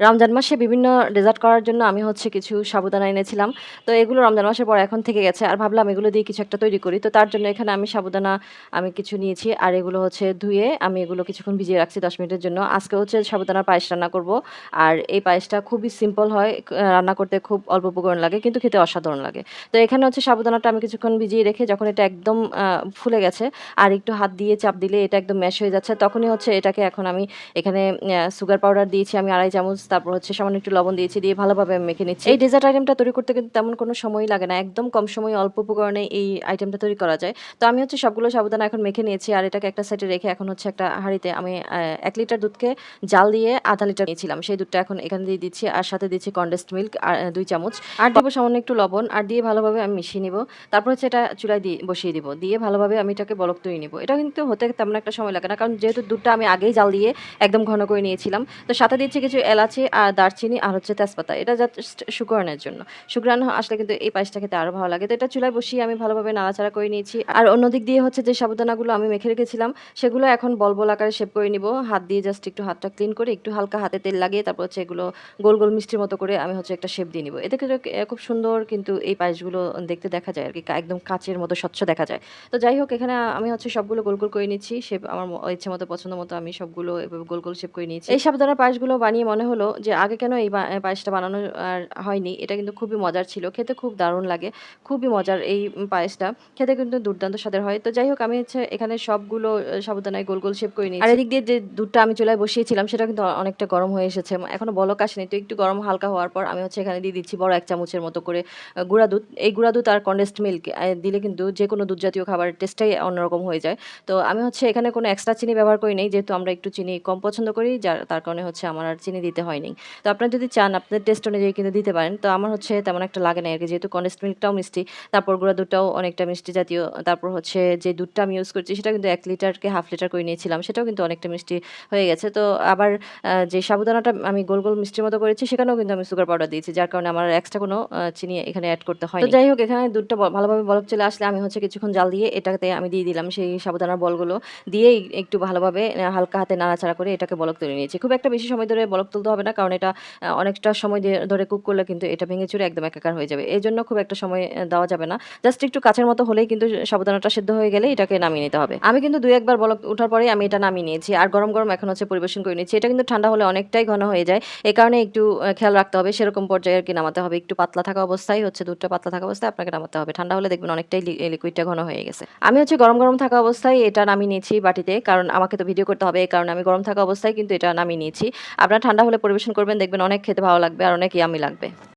রমজান মাসে বিভিন্ন ডেজার্ট করার জন্য আমি হচ্ছে কিছু সাবুদানা এনেছিলাম। তো এগুলো রমজান মাসের পর এখন থেকে গেছে। আর ভাবলাম এগুলো দিয়ে কিছু একটা তৈরি করি। তো তার জন্য এখানে আমি সাবুদানা আমি কিছু নিয়েছি। আর এগুলো হচ্ছে ধুয়ে আমি এগুলো কিছুক্ষণ ভিজিয়ে রাখছি ১০ মিনিটের জন্য। আজকে হচ্ছে সাবুদানার পায়েস রান্না করব। আর এই পায়েসটা খুবই সিম্পল হয়। রান্না করতে খুব অল্প উপকরণ লাগে, কিন্তু খেতে অসাধারণ লাগে। তো এখানে হচ্ছে সাবুদানাটা আমি কিছুক্ষণ ভিজিয়ে রেখে যখন এটা একদম ফুলে গেছে আর একটু হাত দিয়ে চাপ দিলে এটা একদম ম্যাশ হয়ে যাচ্ছে। তখনই হচ্ছে এটাকে এখন আমি এখানে সুগার পাউডার দিয়েছি আমি ২.৫ চামচ তারপর হচ্ছে সামান্য একটু লবণ দিয়েছি, দিয়ে ভালোভাবে মেখে নিচ্ছি। এই ডেজার্ট আইটেমটা তৈরি করতে কিন্তু তেমন কোনো সময় লাগে না। একদম কম সময়ে অল্প উপকরণে এই আইটেমটা তৈরি করা যায়। তো আমি হচ্ছে সবগুলো সাবুদানা এখন মেখে নিয়েছি আর এটাকে একটা সাইডে রেখে এখন হচ্ছে একটা হাঁড়িতে আমি এক লিটার দুধকে জাল দিয়ে আধা লিটার নিয়েছিলাম। সেই দুধটা এখন এখানে দিয়ে দিচ্ছি আর সাথে দিচ্ছি কন্ডেস্ট মিল্ক আর দুই চামচ। আর দিব সামান্য একটু লবণ আর দিয়ে ভালোভাবে আমি মিশিয়ে নিব। তারপর হচ্ছে এটা চুলায় দিয়ে বসিয়ে দিব। দিয়ে ভালোভাবে আমি এটাকে বলক তৈরি নিব। এটা কিন্তু হতে তেমন একটা সময় লাগে না। কারণ যেহেতু দুধটা আমি আগেই জাল দিয়ে একদম ঘন করে নিয়েছিলাম। তো সাথে দিচ্ছি কিছু এলাচি আর দারচিনি আর হচ্ছে তেজপাতা। এটা জাস্ট সুঘ্রাণের জন্য। সুঘ্রাণ আসলে কিন্তু এই পায়েসটা খেতে আরও ভালো লাগে। তো এটা চুলায় বসিয়ে আমি ভালোভাবে নাড়াচাড়া করে নিয়েছি। আর অন্যদিক দিয়ে হচ্ছে যে সাবুদানাগুলো আমি মেখে রেখেছিলাম সেগুলো এখন বল, বল আকারে শেপ করে নিব। হাত দিয়ে জাস্ট একটু হাতটা ক্লিন করে একটু হালকা হাতে তেল লাগিয়ে তারপর হচ্ছে এগুলো গোল, গোল মিষ্টির মতো করে আমি হচ্ছে একটা শেপ দিয়ে নিব। এতে খুব সুন্দর কিন্তু এই পায়েসগুলো দেখতে দেখা যায় আর কি একদম কাঁচের মতো স্বচ্ছ দেখা যায়। তো যাই হোক এখানে আমি হচ্ছে সবগুলো গোল, গোল করে নিচ্ছি। শেপ আমার ইচ্ছে মতো পছন্দ মতো আমি সবগুলো গোল, গোল শেপ করে নিয়েছি। এই সাবুদানার পায়েসগুলো বানিয়ে মনে হলো যে আগে কেন এই পায়েসটা বানানো আর হয়নি। এটা কিন্তু খুবই মজার ছিল। খেতে খুব দারুণ লাগে। খুবই মজার এই পায়েসটা। খেতে কিন্তু দুর্দান্ত স্বাদের হয়। তো যাই হোক আমি হচ্ছে এখানে সবগুলো সাবুদানায় গোল, গোল শেপ করে নিয়েছি। আর এদিক দিয়ে যে দুধটা আমি চুলায় বসিয়েছিলাম সেটা কিন্তু অনেকটা গরম হয়ে এসেছে। এখনও বলক আসেনি। তো একটু গরম হালকা হওয়ার পর আমি হচ্ছে এখানে দিয়ে দিচ্ছি বড় ১ চামচের মতো করে গুঁড়া দুধ। এই গুঁড়া দুধ আর কনডেন্সড মিল্ক দিলে কিন্তু যে কোনো দুধ জাতীয় খাবারের টেস্টটাই অন্যরকম হয়ে যায়। তো আমি হচ্ছে এখানে কোনো এক্সট্রা চিনি ব্যবহার করি নাই। যেহেতু আমরা একটু চিনি কম পছন্দ করি যার তার কারণে হচ্ছে আমার আর চিনি দিতে হয়নি। তো আপনারা যদি চান আপনাদের টেস্ট অনুযায়ী কিন্তু দিতে পারেন। তো আমার হচ্ছে তেমন একটা লাগে না আরকি। যেহেতু কনডেন্সড মিল্কটাও মিষ্টি। তারপর গুঁড়া দুধটাও অনেকটা মিষ্টি জাতীয়। তারপর হচ্ছে যে দুধটা আমি ইউজ করছি সেটা কিন্তু ১ লিটারকে হাফ লিটার করে নিয়েছিলাম। সেটাও কিন্তু অনেকটা মিষ্টি হয়ে গেছে। তো আবার যে সাবুদানাটা আমি গোল, গোল মিষ্টির মতো করেছি সেখানেও কিন্তু আমি সুগার পাউডার দিয়েছি। যার কারণে আমার এক্সট্রা কোনো চিনি এখানে অ্যাড করতে হয় তো যাই হোক এখানে দুধটা ভালোভাবে বলক চলে আসলে আমি হচ্ছে কিছুক্ষণ জাল দিয়ে এটাতে আমি দিয়ে দিলাম সেই সাবুদানার বলগুলো। দিয়ে একটু ভালোভাবে হালকা হাতে নাড়াচাড়া করে এটাকে বলক তুলে নিয়েছি। খুব একটা বেশি সময় ধরে বলক তুলতে হবে না। কারণ এটা অনেকটা সময় ধরে কুক করলে কিন্তু এটা ভেঙে চুরে একদম একাকার হয়ে যাবে। এজন্য খুব একটা সময় দেওয়া যাবে না। জাস্ট একটু কাঁচের মতো হলেই কিন্তু সাবুদানাটা সেদ্ধ হয়ে গেলে এটাকে নামিয়ে নিতে হবে। আমি কিন্তু ২ ১ বার বলক ওঠার পরেই আমি এটা নামিয়ে নিয়েছি। আর গরম, গরম এখন হচ্ছে পরিবেশন করে নিচ্ছি। এটা কিন্তু ঠান্ডা হলে অনেকটাই ঘন হয়ে যায়। এ কারণে একটু খেয়াল রাখতে হবে। সেরকম পর্যায়ে আরকি নামাতে হবে। একটু পাতলা থাকা অবস্থায় হচ্ছে দুধটা পাতলা থাকা অবস্থায় আপনাকে নামাতে হবে। ঠান্ডা হলে দেখবেন অনেকটাই লিকুইডটা ঘন হয়ে গেছে। আমি হচ্ছে গরম, গরম থাকা অবস্থায় এটা নামিয়ে নিয়েছি বাটিতে। কারণ আমাকে তো ভিডিও করতে হবে। এই কারণে আমি গরম থাকা অবস্থায় কিন্তু এটা নামিয়ে নিয়েছি। আপনার ঠান্ডা হলে পরিবেশন করবেন দেখবেন অনেক খেতে ভালো লাগবে আর অনেক ইয়ামি লাগবে।